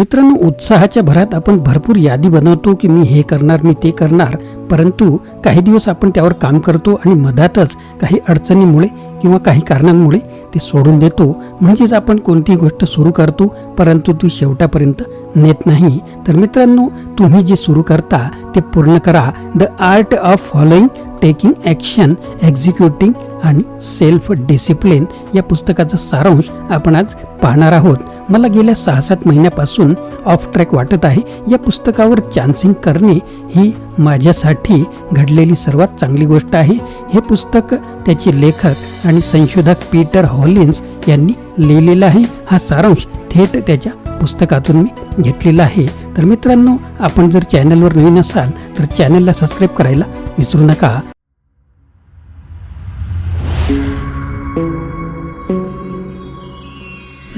मित्रांनो उत्साहाच्या भरात आपण भरपूर यादी बनवतो की मी हे करणार मी ते करणार. परंतु काही दिवस आपण त्यावर काम करतो आणि मधातच काही अडचणीमुळे किंवा काही कारणांमुळे ते सोडून देतो. म्हणजेच आपण कोणतीही गोष्ट सुरू करतो परंतु ती शेवटापर्यंत नेत नाही. तर मित्रांनो तुम्ही जे सुरू करता ते पूर्ण करा. The art of following taking action executing आणि सेल्फ डिसिप्लिन या पुस्तकाचा सारांश आपण आज पाहणार आहोत. मला गेल्या सहा सात महिन्यापासून ऑफ ट्रॅक वाटत आहे. या पुस्तकावर चान्सिंग करणे ही माझ्यासाठी घडलेली सर्वात चांगली गोष्ट आहे. हे पुस्तक त्याचे लेखक आणि संशोधक पीटर हॉलिन्स यांनी लिहिलेलं आहे. हा सारांश थेट त्याच्या पुस्तकातून मी घेतलेला आहे. तर मित्रांनो आपण जर चॅनलवर नवीन असाल तर चॅनलला सबस्क्राईब करायला विसरू नका.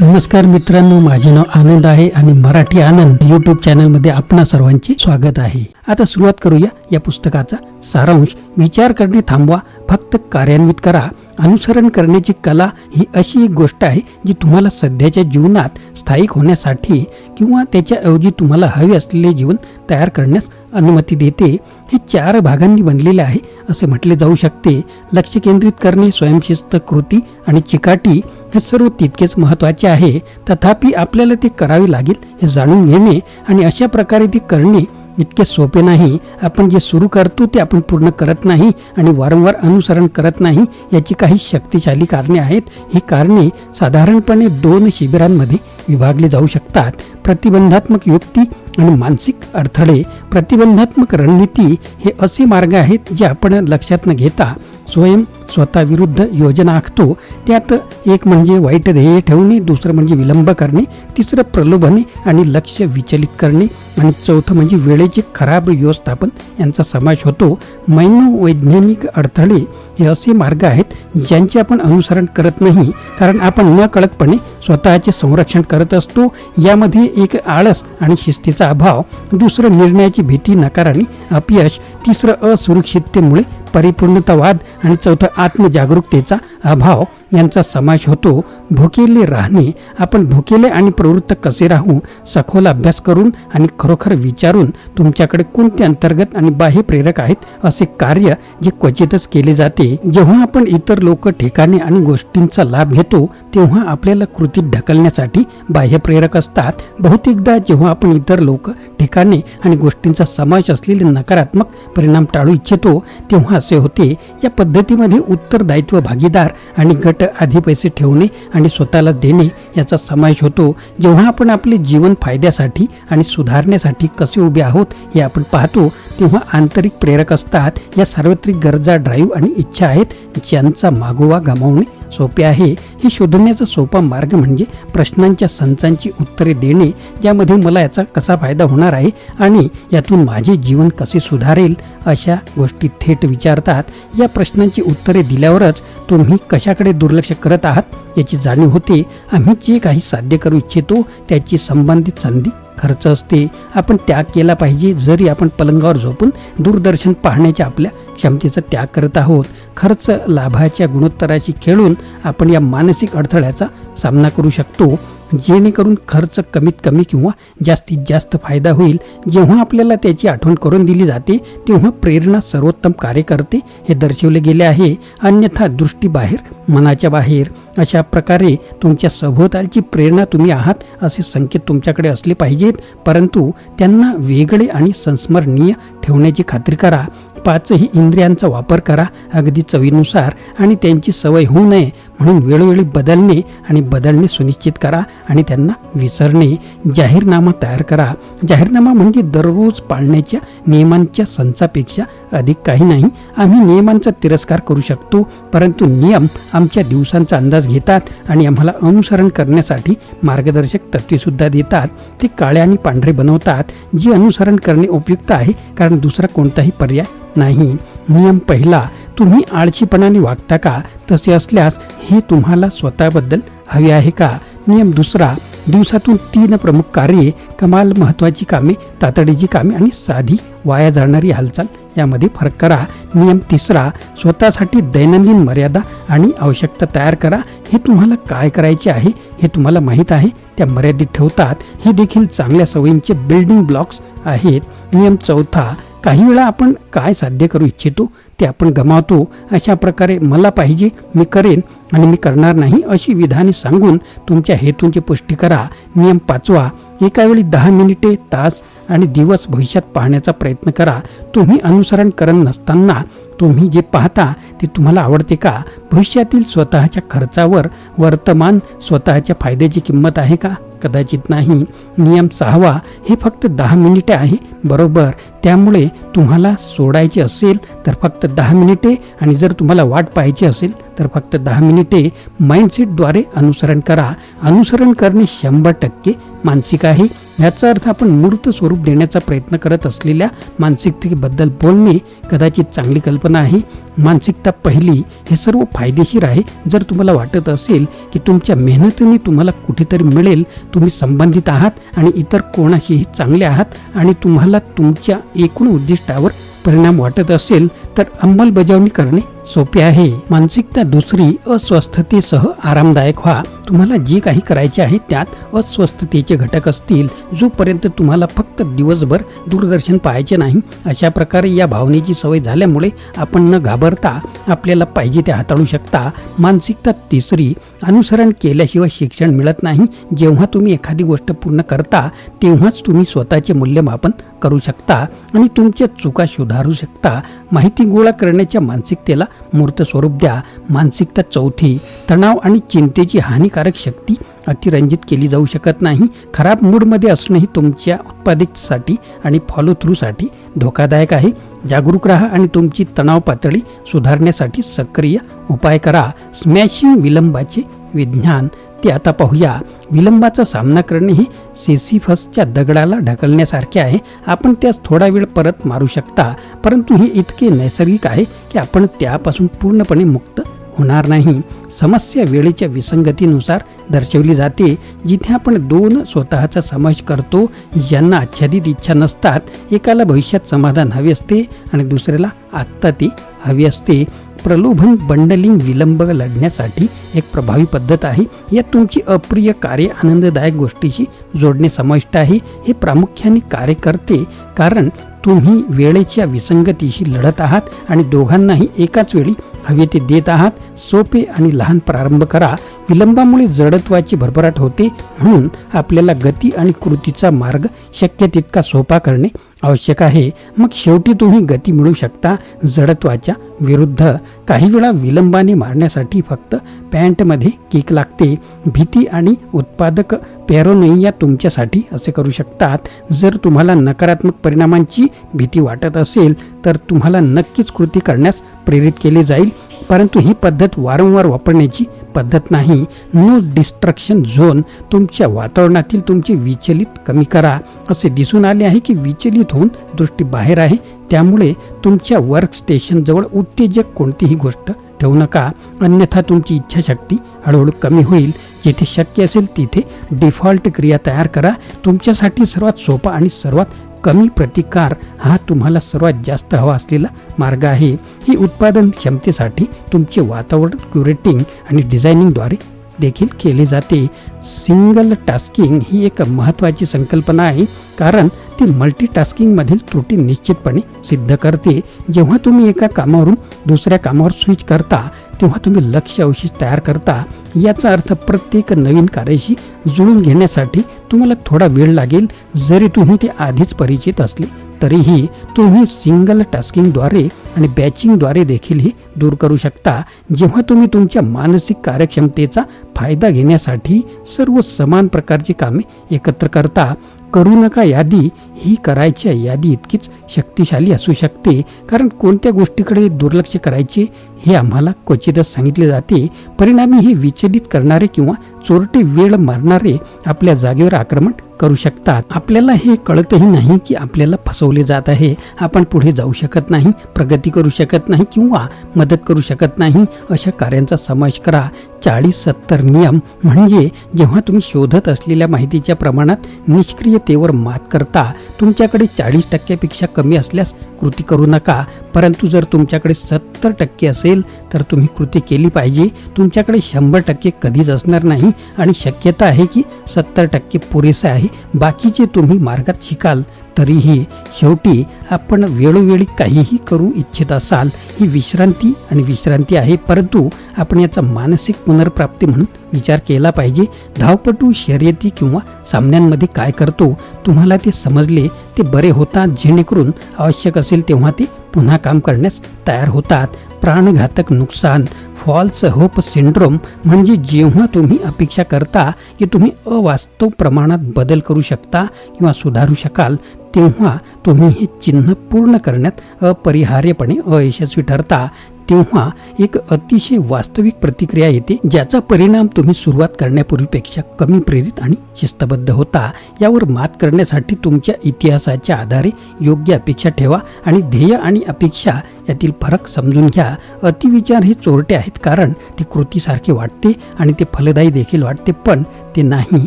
नमस्कार मित्रांनो माझे नाव आनंद आहे आणि मराठी आनंद युट्यूब चॅनलमध्ये आपणा सर्वांचे स्वागत आहे. आता सुरुवात करूया या पुस्तकाचा सारांश. विचार करणे थांबवा फक्त कार्यान्वित करा. अनुसरण करण्याची कला ही अशी एक गोष्ट आहे जी तुम्हाला सध्याच्या जीवनात स्थायिक होण्यासाठी किंवा त्याच्याऐवजी तुम्हाला हवे असलेले जीवन तयार करण्यास अनुमती देते. हे चार भागांनी बनलेले आहे असे म्हटले जाऊ शकते. लक्ष केंद्रित करणे स्वयंशिस्त कृती आणि चिकाटी हे सर्व तितकेच महत्त्वाचे आहे. तथापि आपल्याला ते करावे लागेल हे जाणून घेणे आणि अशा प्रकारे ते करणे इतके सोपे नाही. आपण जे सुरू करतो ते आपण पूर्ण करत नाही आणि वारंवार अनुसरण करत नाही याची काही शक्तिशाली कारणे आहेत. ही कारणे साधारणपणे दोन शिबिरांमध्ये विभागली जाऊ शकतात. प्रतिबंधात्मक युक्ती आणि मानसिक अडथळे. प्रतिबंधात्मक रणनीती हे असे मार्ग आहेत जे आपण लक्षात न घेता स्वयं स्वतःविरुद्ध योजना आखतो. त्यात एक म्हणजे वाईट ध्येय ठेवणे दुसरं म्हणजे विलंब करणे तिसरं प्रलोभने आणि लक्ष विचलित करणे आणि चौथं म्हणजे वेळेचे खराब व्यवस्थापन यांचा समावेश होतो. मनोवैज्ञानिक अडथळे हे असे मार्ग आहेत ज्यांचे आपण अनुसरण करत नाही कारण आपण न कळतपणे स्वतःचे संरक्षण करत असतो. यामध्ये एक आळस आणि शिस्तीचा अभाव दुसरं निर्णयाची भीती नकाराने अपयश तिसरं असुरक्षिततेमुळे परिपूर्णतावाद आणि चौथं आत्मजागरूकतेचा अभाव यांचा समावेश होतो. भुकेले राहणे आपण भुकेले आणि प्रवृत्त कसे राहू सखोल अभ्यास करून आणि खरोखर विचारून तुमच्याकडे कोणते अंतर्गत आणि बाह्य प्रेरक आहेत असे कार्य जे क्वचितच केले जाते. जेव्हा आपण इतर लोक ठिकाणे आणि गोष्टींचा लाभ घेतो तेव्हा आपल्याला कृतीत ढकलण्यासाठी बाह्य प्रेरक असतात. बहुतेकदा जेव्हा आपण इतर लोक ठिकाणे आणि गोष्टींचा समावेश असलेले नकारात्मक परिणाम टाळू इच्छितो तेव्हा असे होते. या पद्धतीमध्ये उत्तरदायित्व भागीदार आणि गट आधी पैसे ठेवणे आणि स्वतःला देणे याचा समावेश होतो. जेव्हा आपण आपले जीवन फायद्यासाठी आणि सुधारण्यासाठी कसे उभे आहोत हे आपण पाहतो. तेव्हा आंतरिक प्रेरक असतात. या सार्वत्रिक गरजा ड्राईव्ह आणि इच्छा आहेत. ज्यांचा मागोवा गमावणे सोपे आहे. हे शोधण्याचा सोपा मार्ग म्हणजे प्रश्नांच्या संचांची उत्तरे देणे ज्यामध्ये मला याचा कसा फायदा होणार आहे आणि यातून माझे जीवन कसे सुधारेल अशा गोष्टी थेट विचारतात. या प्रश्नांची उत्तरे दिल्यावरच तुम्ही कशाकडे दुर्लक्ष करत आहात याची जाणीव होते आम्ही जे काही साध्य करू इच्छितो त्याची संबंधित संधी खर्च असते. आपण त्याग केला पाहिजे जरी आपण पलंगावर झोपून दूरदर्शन पाहण्याच्या आपल्या क्षमतेचा त्याग करत आहोत. खर्च लाभाच्या गुणोत्तराशी खेळून आपण या मानसिक अडथळ्याचा सामना करू शकतो. जेणेकरून खर्च कमीत कमी किंवा जास्तीत जास्त फायदा होईल. जेव्हा आपल्याला त्याची आठवण करून दिली जाते तेव्हा प्रेरणा सर्वोत्तम कार्य करते हे दर्शवले गेले आहे. अन्यथा दृष्टीबाहेर मनाच्या बाहेर. अशा प्रकारे तुमच्या सभोवतालची प्रेरणा तुम्ही आहात असे संकेत तुमच्याकडे असले पाहिजेत. परंतु त्यांना वेगळे आणि संस्मरणीय ठेवण्याची खात्री करा. पाचही इंद्रियांचा वापर करा. अगदी चवीनुसार आणि त्यांची सवय होऊ नये. म्हणून वेळोवेळी बदलणे आणि बदलणे सुनिश्चित करा आणि त्यांना विसरणे. जाहीरनामा तयार करा. जाहीरनामा म्हणजे दररोज पाळण्याच्या नियमांच्या संचापेक्षा अधिक काही नाही. आम्ही नियमांचा तिरस्कार करू शकतो परंतु नियम आमच्या दिवसांचा अंदाज घेतात आणि आम्हाला अनुसरण करण्यासाठी मार्गदर्शक तत्वेसुद्धा देतात. ते काळे आणि पांढरे बनवतात. जे अनुसरण करणे उपयुक्त आहे कारण दुसरा कोणताही पर्याय नाही. नियम पहिला तुम्ही आळशीपणाने वागता का? तसे असल्यास हे तुम्हाला स्वतःबद्दल हवे आहे का? नियम दुसरा दिवसातून तीन प्रमुख कार्ये कमाल महत्त्वाची कामे तातडीची कामे आणि साधी वाया जाणारी हालचाल यामध्ये फरक करा. नियम तिसरा स्वतःसाठी दैनंदिन मर्यादा आणि आवश्यकता तयार करा. हे तुम्हाला काय करायचे आहे हे तुम्हाला माहीत आहे. त्या मर्यादित ठेवतात. हे देखील चांगल्या सवयींचे बिल्डिंग ब्लॉक्स आहेत. नियम चौथा काही वेळा आपण काय साध्य करू इच्छितो? ते आपण गमावतो अशा प्रकारे मला पाहिजे मी करेन आणि मी करणार नाही अशी विधाने सांगून तुमच्या हेतूंची पुष्टी करा नियम पाचवा एका वेळी दहा मिनिटे तास आणि दिवस भविष्यात पाहण्याचा प्रयत्न करा. तुम्ही अनुसरण करत नसताना तुम्ही जे पाहता ते तुम्हाला आवडते का? भविष्यातील स्वतःच्या खर्चावर वर्तमान स्वतःच्या फायद्याची किंमत आहे का? कदाचित नाही. नियम सहावा हे फक्त दहा मिनिटे आहे बरोबर. त्यामुळे तुम्हाला सोडायचे असेल तर फक्त दहा मिनिटे आणि जर तुम्हाला वाट पाहायची असेल तर फक्त दहा मिनिटे माइंडसेटद्वारे अनुसरण करा. अनुसरण करणे शंभर टक्के मानसिक आहे. याचा अर्थ आपण मूर्त स्वरूप देण्याचा प्रयत्न करत असलेल्या मानसिकतेबद्दल बोलणे कदाचित चांगली कल्पना आहे. मानसिकता पहिली हे सर्व फायदेशीर आहे. जर तुम्हाला वाटत असेल की तुमच्या मेहनतीने तुम्हाला कुठेतरी मिळेल तुम्ही संबंधित आहात आणि इतर कोणाशीही चांगले आहात आणि तुम्हाला तुमच्या एकूण उद्दिष्टावर परिणाम वाटत असेल तर अंमलबजावणी करणे सोपे आहे. मानसिकता दुसरी अस्वस्थतेसह आरामदायक व्हा. तुम्हाला जे काही करायचे आहे त्यात अस्वस्थतेचे घटक असतील जोपर्यंत तुम्हाला फक्त दिवसभर दूरदर्शन पाहायचे नाही अशा प्रकारे या भावनेची सवय झाल्यामुळे आपण न घाबरता आपल्याला पाहिजे ते हाताळू शकता. मानसिकता तिसरी अनुसरण केल्याशिवाय शिक्षण मिळत नाही. जेव्हा तुम्ही एखादी गोष्ट पूर्ण करता तेव्हाच तुम्ही स्वतःचे मूल्यमापन करू शकता आणि तुमच्या चुका सुधारू शकता. माहिती गोळा करण्याच्या मानसिकतेला मूर्त स्वरूप द्या. मानसिकता चौथी तणाव आणि चिंतेची हानिकारक शक्ती अतिरंजित केली जाऊ शकत नाही. खराब मूडमध्ये असणंही तुमच्या उत्पादितसाठी आणि फॉलो थ्रूसाठी धोकादायक आहे. जागरूक राहा आणि तुमची तणाव पातळी सुधारण्यासाठी सक्रिय उपाय करा. स्मॅशिंग विलंबाचे विज्ञान ते आता पाहूया. विलंबाचा सामना करणे हे सेसिफसच्या दगडाला ढकलण्यासारखे आहे. आपण त्यास थोडा वेळ परत मारू शकता. परंतु हे इतके नैसर्गिक आहे की आपण त्यापासून पूर्णपणे मुक्त होणार नाही. समस्या वेळेच्या विसंगतीनुसार दर्शवली जाते. जिथे आपण दोन स्वतःचा समावेश करतो ज्यांना आच्छादित इच्छा नसतात एकाला भविष्यात समाधान हवे असते आणि दुसऱ्याला आत्ता ती हवी असते. प्रलोभन बंडलिंग विलंब लढण्यासाठी एक प्रभावी पद्धत आहे. यात तुमची अप्रिय कार्य आनंददायक गोष्टीशी जोडणे समाविष्ट आहे. हे प्रामुख्याने कार्य करते कारण तुम्ही वेळेच्या विसंगतीशी लढत आहात आणि दोघांनाही एकाच वेळी हवे ते देत आहात सोपे आणि लहान प्रारंभ करा. विलंबामुळे जडत्वाची भरभराट होते म्हणून आपल्याला गती आणि कृतीचा मार्ग शक्य तितका सोपा करणे आवश्यक आहे. मग शेवटी तुम्ही गती मिळू शकता जडत्वाच्या विरुद्ध. काही वेळा विलंबाने मारण्यासाठी फक्त पॅन्टमध्ये किक लागते. भीती आणि उत्पादक पॅरोनोइया तुमच्यासाठी असे करू शकतात. जर तुम्हाला नकारात्मक परिणामांची भीती वाटत असेल तर तुम्हाला नक्कीच कृती करण्यास प्रेरित केले जाईल. परंतु ही पद्धत वारंवार वापरण्याची पद्धत नाही. नो डिस्ट्रक्शन झोन तुमच्या वातावरणातील तुमचे विचलित कमी करा. असे दिसून आले आहे की विचलित होऊन दृष्टी बाहेर आहे. त्यामुळे तुमच्या वर्क स्टेशनजवळ उत्तेजक कोणतीही गोष्ट ठेवू नका. अन्यथा तुमची इच्छाशक्ती हळूहळू कमी होईल. जिथे शक्य असेल तिथे डिफॉल्ट क्रिया तयार करा. तुमच्यासाठी सर्वात सोपा आणि सर्वात कमी प्रतिकार हा तुम्हाला सर्वात जास्त हवा असलेला मार्ग आहे. ही उत्पादन क्षमतेसाठी तुमचे वातावरण क्युरेटिंग आणि डिझायनिंगद्वारे देखील केले जाते. सिंगल टास्किंग ही एक महत्त्वाची संकल्पना आहे कारण ती मल्टीटास्किंगमधील त्रुटी निश्चितपणे सिद्ध करते. जेव्हा तुम्ही एका कामावरून दुसऱ्या कामावर स्विच करता तेव्हा तुम्ही लक्ष अवशेष तयार करता. याचा अर्थ प्रत्येक नवीन कार्याशी जुळून घेण्यासाठी तुम्हाला थोडा वेळ लागेल जरी तुम्ही ते आधीच परिचित असले तरीही तुम्ही सिंगल टास्किंगद्वारे आणि बॅचिंगद्वारे देखील हे दूर करू शकता. जेव्हा तुम्ही तुमच्या मानसिक कार्यक्षमतेचा फायदा घेण्यासाठी सर्व समान प्रकारची कामे एकत्र करता करू नका यादी. ही करायच्या यादी इतकीच शक्तिशाली असू शकते. कारण कोणत्या गोष्टीकडे दुर्लक्ष करायचे हे आम्हाला क्वचितच सांगितले जाते. परिणामी हे विचलित करणारे किंवा चोरटे वेळ मारणारे आपल्या जागेवर आक्रमण करू शकतात. आपल्याला हे कळतही नाही की आपल्याला फसवले जात आहे. आपण पुढे जाऊ शकत नाही प्रगती करू शकत नाही किंवा मदत करू शकत नाही. अशा कार्यांचा समावेश करा. चाळीस सत्तर नियम म्हणजे जेव्हा तुम्ही शोधत असलेल्या माहितीच्या प्रमाणात निष्क्रियतेवर मात करता तुमच्याकडे चाळीस टक्क्यापेक्षा कमी असल्यास कृती करू नका. परंतु जर तुमच्याकडे सत्तर टक्के असेल तर तुम्ही कृती केली पाहिजे. तुमच्याकडे शंभर टक्के कधीच असणार नाही आणि शक्यता आहे की सत्तर टक्के पुरेसे आहे. बाकीचे तुम्ही मार्गात शिकाल. तरीही शेवटी आपण वेळोवेळी काहीही करू इच्छित असाल ही विश्रांती आणि विश्रांती आहे. परंतु आपण याचा मानसिक पुनर्प्राप्ती म्हणून विचार केला पाहिजे. धावपटू शर्यती किंवा सामन्यांमध्ये काय करतो तुम्हाला ते समजले ते बरे होतात. जेणेकरून आवश्यक असेल तेव्हा ते पुन्हा काम करण्यास तयार होतात. प्राणघातक नुकसान फॉल्स होप सिंड्रोम म्हणजे जेव्हा तुम्ही अपेक्षा करता की तुम्ही अवास्तव प्रमाणात बदल करू शकता किंवा सुधारू शकाल तेव्हा तुम्ही हे चिन्ह पूर्ण करण्यात अपरिहार्यपणे अयशस्वी ठरता. तेव्हा एक अतिशय वास्तविक प्रतिक्रिया येते ज्याचा परिणाम तुम्ही सुरुवात करण्यापूर्वीपेक्षा कमी प्रेरित आणि शिस्तबद्ध होता. यावर मात करण्यासाठी तुमच्या इतिहासाच्या आधारे योग्य अपेक्षा ठेवा आणि ध्येय आणि अपेक्षा यातील फरक समजून घ्या. अतिविचार हे चोरटे आहेत कारण ते कृतीसारखे वाटते आणि ते फलदायी देखील वाटते पण ते नाही.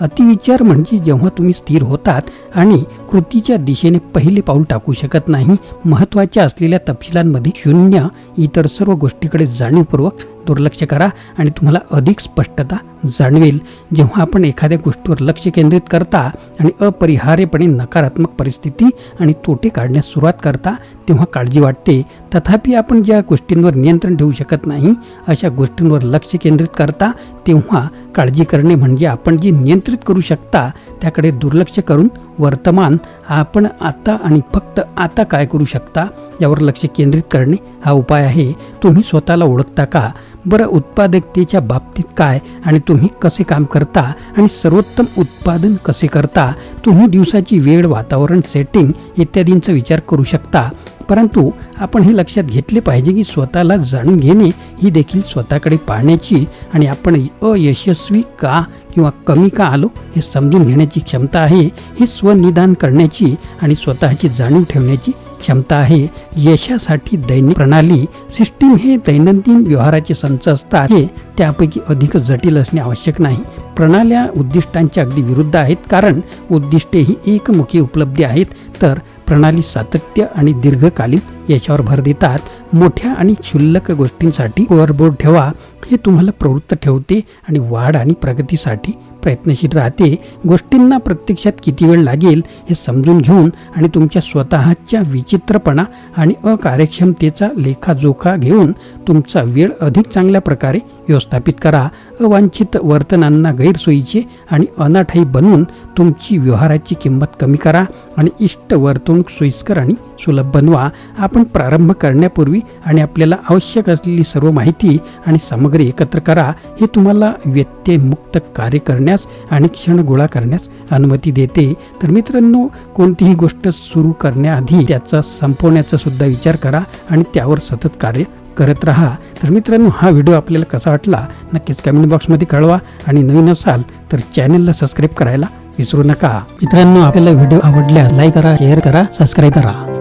अतिविचार म्हणजे जेव्हा तुम्ही स्थिर होतात आणि कृतीच्या दिशेने पहिले पाऊल टाकू शकत नाही महत्त्वाच्या असलेल्या तपशिलांमध्ये शून्य इतर सर्व गोष्टीकडे जाणीवपूर्वक दुर्लक्ष करा आणि तुम्हाला अधिक स्पष्टता जाणवेल. जेव्हा आपण एखाद्या गोष्टीवर लक्ष केंद्रित करता आणि अपरिहार्यपणे नकारात्मक परिस्थिती आणि तोटे काढण्यास सुरुवात करता तेव्हा काळजी वाटते. तथापि आपण ज्या गोष्टींवर नियंत्रण ठेवू शकत नाही अशा गोष्टींवर लक्ष केंद्रित करता तेव्हा काळजी करणे म्हणजे आपण जे नियंत्रित करू शकता त्याकडे दुर्लक्ष करून वर्तमान आपण आता आणि फक्त आता काय करू शकता यावर लक्ष केंद्रित करणे हा उपाय आहे. तुम्ही स्वतःला ओळखता का? बरं उत्पादकतेच्या बाबतीत काय आणि तुम्ही कसे काम करता आणि सर्वोत्तम उत्पादन कसे करता तुम्ही दिवसाची वेळ वातावरण सेटिंग इत्यादींचा विचार करू शकता. परंतु आपण हे लक्षात घेतले पाहिजे की स्वतःला जाणून घेणे ही देखील स्वतःकडे पाहण्याची आणि आपण अयशस्वी का किंवा कमी का आलो हे समजून घेण्याची क्षमता आहे हे स्वनिदान करण्याची आणि स्वतःची जाणीव ठेवण्याची क्षमता आहे यशासाठी दैनिक प्रणाली सिस्टीम हे दैनंदिन व्यवहाराचे संच असतात. हे त्यापैकी अधिक जटिल असणे आवश्यक नाही. प्रणाल्या उद्दिष्टांच्या अगदी विरुद्ध आहेत कारण उद्दिष्टे ही एकमुखी उपलब्धी आहेत. तर प्रणाली सातत्य आणि दीर्घकालीन याच्यावर भर देतात. मोठ्या आणि क्षुल्लक गोष्टींसाठी ओव्हरबोर्ड ठेवा. हे तुम्हाला प्रवृत्त ठेवते आणि वाढ आणि प्रगतीसाठी प्रयत्नशील राहते गोष्टींना प्रत्यक्षात किती वेळ लागेल हे समजून घेऊन आणि तुमच्या स्वतःच्या विचित्रपणा आणि अकार्यक्षमतेचा लेखाजोखा घेऊन तुमचा वेळ अधिक चांगल्या प्रकारे व्यवस्थापित करा. अवांछित वर्तनांना गैरसोयीचे आणि अनाठाई बनवून तुमची व्यवहाराची किंमत कमी करा आणि इष्ट वर्तणूक सोयीस्कर आणि सुलभ बनवा आपण प्रारंभ करण्यापूर्वी आणि आपल्याला आवश्यक असलेली सर्व माहिती आणि सामग्री एकत्र करा हे तुम्हाला व्यत्ययमुक्त कार्य करण्यास आणि क्षण गोळा करण्यास अनुमती देते. तर मित्रांनो कोणतीही गोष्ट सुरू करण्याआधी त्याचा संपवण्याचा सुद्धा विचार करा आणि त्यावर सतत कार्य करत राहा. तर मित्रांनो हा व्हिडिओ आपल्याला कसा वाटला नक्कीच कमेंट बॉक्समध्ये कळवा आणि नवीन असाल तर चॅनलला सबस्क्राईब करायला विसरू नका. मित्रांनो आपल्याला व्हिडिओ आवडल्यास लाईक करा शेअर करा सबस्क्राईब करा.